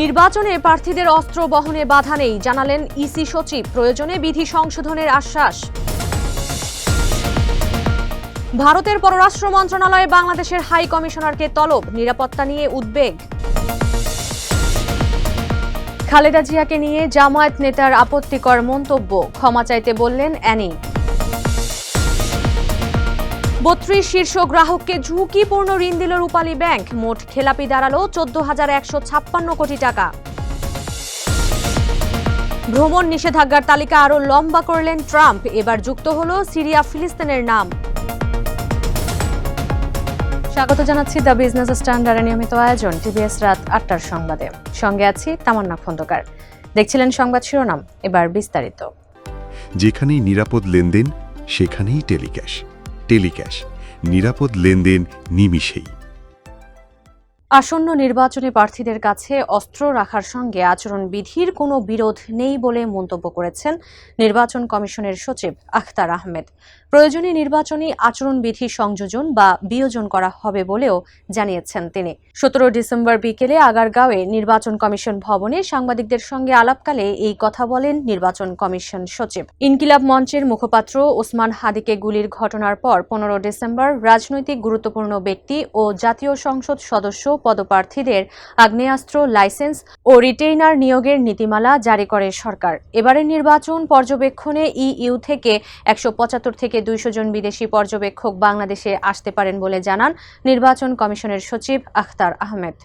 নির্বাচনে প্রার্থীদের অস্ত্র বহনে বাধা নেই, জানালেন ইসি সচিব। প্রয়োজনে বিধি সংশোধনের আশ্বাস। ভারতের পররাষ্ট্র মন্ত্রণালয়ে বাংলাদেশের হাই কমিশনারকে তলব, নিরাপত্তা নিয়ে উদ্বেগ। খালেদা জিয়াকে নিয়ে জামায়াত নেতার আপত্তিকর মন্তব্য, ক্ষমা চাইতে বললেন অ্যানি। বত্রিশ শীর্ষ গ্রাহককে ঝুঁকিপূর্ণ ঋণ দিল রূপালী ব্যাংক। মোট খেলাপি দাঁড়াল চোদ্দ হাজার একশো ছাপ্পান্ন কোটি টাকা। ভ্রমণ নিষেধাজ্ঞার তালিকা আরও লম্বা করলেন ট্রাম্প। এবার যুক্ত হল সিরিয়া ফিলিস্তিনের নাম। স্বাগত জানাচ্ছি দ্য বিজনেস স্ট্যান্ডার্ড নিয়মিত আয়োজন টিভিএস রাত আটটার সংবাদে। সঙ্গে আছি তামান্না খন্দকার। দেখছিলেন সংবাদ শিরোনাম, এবার বিস্তারিত। যেখানেই নিরাপদ লেনদেন, সেখানেই টেলিক্যাশ। টেলিক্যাশ। নিরাপদ লেনদেন নিমিষেই। আসন্ন নির্বাচনে প্রার্থীদের কাছে অস্ত্র রাখার সঙ্গে আচরণবিধির কোনো বিরোধ নেই বলে মন্তব্য করেছেন নির্বাচন কমিশনের সচিব আখতার আহমেদ। প্রয়োজনে নির্বাচনী আচরণবিধি সংযোজন বা বিয়োজন করা হবে বলেও জানিয়েছেন তিনি। সতেরো ডিসেম্বর বিকেলে আগারগাঁওয়ে নির্বাচন কমিশন ভবনে সাংবাদিকদের সঙ্গে আলাপকালে এই কথা বলেন নির্বাচন কমিশন সচিব। ইনকিলাব মঞ্চের মুখপাত্র ওসমান হাদিকে গুলির ঘটনার পর পনেরো ডিসেম্বর রাজনৈতিক গুরুত্বপূর্ণ ব্যক্তি ও জাতীয় সংসদ সদস্য পদপ্রার্থীদের আগ্নেয়াস্ত্র, লাইসেন্স ও রিটেইনার নিয়োগের নীতিমালা জারি করে সরকার। এবারের নির্বাচন পর্যবেক্ষণে ইইউ থেকে একশো পঁচাত্তর থেকে দুইশো জন বিদেশি পর্যবেক্ষক বাংলাদেশে আসতে পারেন বলে জানান নির্বাচন কমিশনের সচিব আখতার আহমেদ।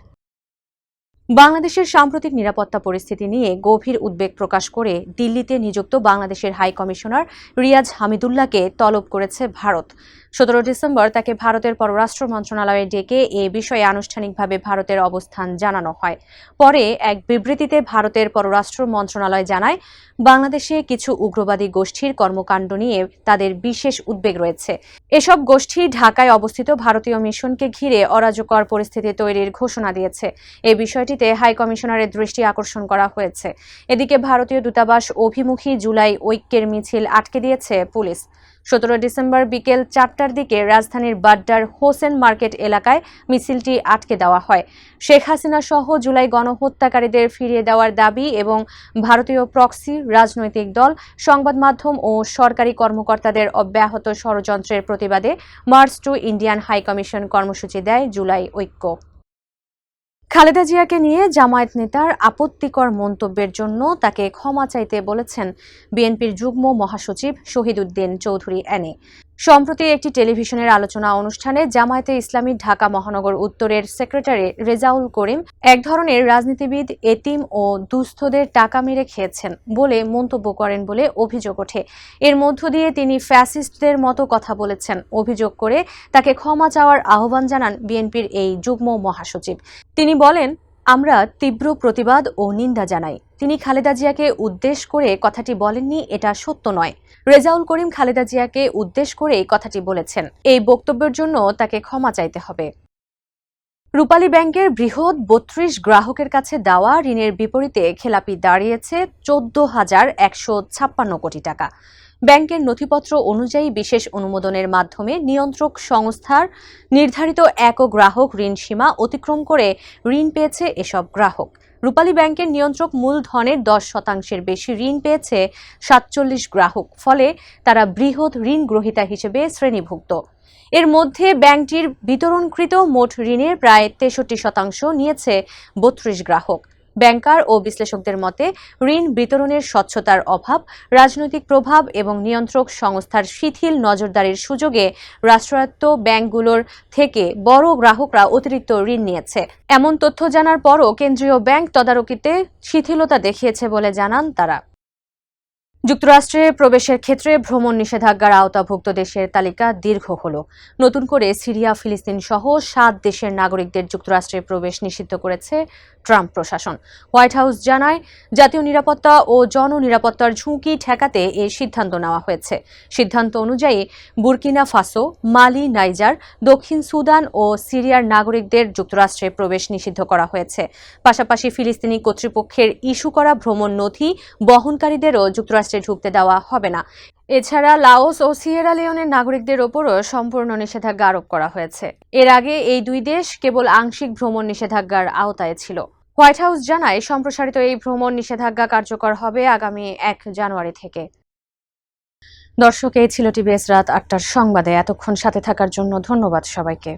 বাংলাদেশের সাম্প্রতিক নিরাপত্তা পরিস্থিতি নিয়ে গভীর উদ্বেগ প্রকাশ করে দিল্লিতে নিযুক্ত বাংলাদেশের হাই কমিশনার রিয়াজ হামিদুল্লাহকে তলব করেছে ভারত। সতেরো ডিসেম্বর তাকে ভারতের পররাষ্ট্র মন্ত্রণালয়ে ডেকে এ বিষয়ে আনুষ্ঠানিকভাবে ভারতের অবস্থান জানানো হয়। পরে এক বিবৃতিতে ভারতের পররাষ্ট্র মন্ত্রণালয় জানায়, বাংলাদেশে কিছু উগ্রবাদী গোষ্ঠীর কর্মকাণ্ড নিয়ে তাদের বিশেষ উদ্বেগ রয়েছে। এসব গোষ্ঠী ঢাকায় অবস্থিত ভারতীয় মিশনকে ঘিরে অরাজকর পরিস্থিতি তৈরির ঘোষণা দিয়েছে। এ বিষয়টিতে হাই কমিশনারের দৃষ্টি আকর্ষণ করা হয়েছে। এদিকে ভারতীয় দূতাবাস অভিমুখী জুলাই ঐক্যের মিছিল আটকে দিয়েছে পুলিশ। সতেরো ডিসেম্বর বিকেল চারটার দিকে রাজধানীর বাড্ডার হোসেন মার্কেট এলাকায় মিছিলটি আটকে দেওয়া হয়। শেখ হাসিনা সহ জুলাই গণহত্যাকারীদের ফিরিয়ে দেওয়ার দাবি এবং ভারতীয় প্রক্সি, রাজনৈতিক দল, সংবাদ মাধ্যম ও সরকারি কর্মকর্তাদের অব্যাহত ষড়যন্ত্রের প্রতিবাদে মার্চ টু ইন্ডিয়ান হাইকমিশন কর্মসূচি দেয় জুলাই ঐক্য। খালেদা জিয়াকে নিয়ে জামায়াত নেতার আপত্তিকর মন্তব্যের জন্য তাকে ক্ষমা চাইতে বলেছেন বিএনপির যুগ্ম মহাসচিব শহীদ উদ্দিন চৌধুরী এনে সম্প্রতি একটি টেলিভিশনের আলোচনা অনুষ্ঠানে জামায়াতে ইসলামী ঢাকা মহানগর উত্তরের সেক্রেটারি রেজাউল করিম এক ধরনের রাজনীতিবিদ, এতিম ও দুস্থদের টাকা মেরে খেয়েছেন বলে মন্তব্য করেন বলে অভিযোগ ওঠে। এর মধ্য দিয়ে তিনি ফ্যাসিস্টদের মতো কথা বলেছেন। অভিযোগ করে তাকে ক্ষমা চাওয়ার আহ্বান জানান বিএনপির এই যুগ্ম মহাসচিব। তিনি বলেন আমরা তীব্র প্রতিবাদ ও নিন্দা জানাই। তিনি খালেদা জিয়াকে উদ্দেশ করে কথাটি বলেননি, এটা সত্য নয়। রেজাউল করিম খালেদা জিয়াকে উদ্দেশ করে কথাটি বলেছেন। এই বক্তব্যের জন্য তাকে ক্ষমা চাইতে হবে। রূপালী ব্যাংকের বৃহৎ বত্রিশ গ্রাহকের কাছে দেওয়া ঋণের বিপরীতে খেলাপি দাঁড়িয়েছে চোদ্দ হাজার একশো ছাপ্পান্ন কোটি টাকা। ব্যাংকের নথিপত্র অনুযায়ী বিশেষ অনুমোদনের মাধ্যমে নিয়ন্ত্রক সংস্থার নির্ধারিত এক গ্রাহক ঋণ সীমা অতিক্রম করে ঋণ পেয়েছে এসব গ্রাহক। রূপালী ব্যাংকের নিয়ন্ত্রক মূলধনের দশ শতাংশের বেশি ঋণ পেয়েছে সাতচল্লিশ গ্রাহক, ফলে তারা বৃহৎ ঋণ গ্রহীতা হিসেবে শ্রেণীভুক্ত। এর মধ্যে ব্যাংকটির বিতরণকৃত মোট ঋণের প্রায় তেষট্টি শতাংশ নিয়েছে বত্রিশ গ্রাহক। ব্যাংকার ও বিশ্লেষকদের মতে, ঋণ বিতরণের স্বচ্ছতার অভাব, রাজনৈতিক প্রভাব এবং নিয়ন্ত্রক সংস্থার শিথিল নজরদারির সুযোগে রাষ্ট্রায়ত্ত ব্যাংকগুলোর থেকে বড় গ্রাহকরা অতিরিক্ত ঋণ নিয়েছে। এমন তথ্য জানার পরও কেন্দ্রীয় ব্যাংক তদারকিতে শিথিলতা দেখিয়েছে বলে জানান তারা। যুক্তরাষ্ট্রে প্রবেশের ক্ষেত্রে ভ্রমণ নিষেধাজ্ঞার আওতাভুক্ত দেশের তালিকা দীর্ঘ হল। নতুন করে সিরিয়া, ফিলিস্তিন সহ সাত দেশের নাগরিকদের যুক্তরাষ্ট্রে প্রবেশ নিষিদ্ধ করেছে ট্রাম্প প্রশাসন। হোয়াইট হাউস জানায়, জাতীয় নিরাপত্তা ও জননিরাপত্তার ঝুঁকি ঠেকাতে এই সিদ্ধান্ত নেওয়া হয়েছে। সিদ্ধান্ত অনুযায়ী, বুরকিনা ফাসো, মালি নাইজার, দক্ষিণ সুদান ও সিরিয়ার নাগরিকদের যুক্তরাষ্ট্রে প্রবেশ নিষিদ্ধ করা হয়েছে। পাশাপাশি ফিলিস্তিনি কর্তৃপক্ষের ইস্যু করা ভ্রমণ নথি বহনকারীদেরও যুক্তরাষ্ট্রে ঢুকতে দেওয়া হবে না। এছাড়া লাওস ও সিয়েরা লিওনের নাগরিকদের ওপরও সম্পূর্ণ নিষেধাজ্ঞা আরোপ করা হয়েছে। এর আগে এই দুই দেশ কেবল আংশিক ভ্রমণ নিষেধাজ্ঞার আওতায় ছিল। হোয়াইট হাউস জানায়, সম্প্রসারিত এই ভ্রমণ নিষেধাজ্ঞা কার্যকর হবে আগামী এক জানুয়ারি থেকে। দর্শক, এই ছিল টিভিএস রাত আটটার সংবাদে। এতক্ষণ সাথে থাকার জন্য ধন্যবাদ সবাইকে।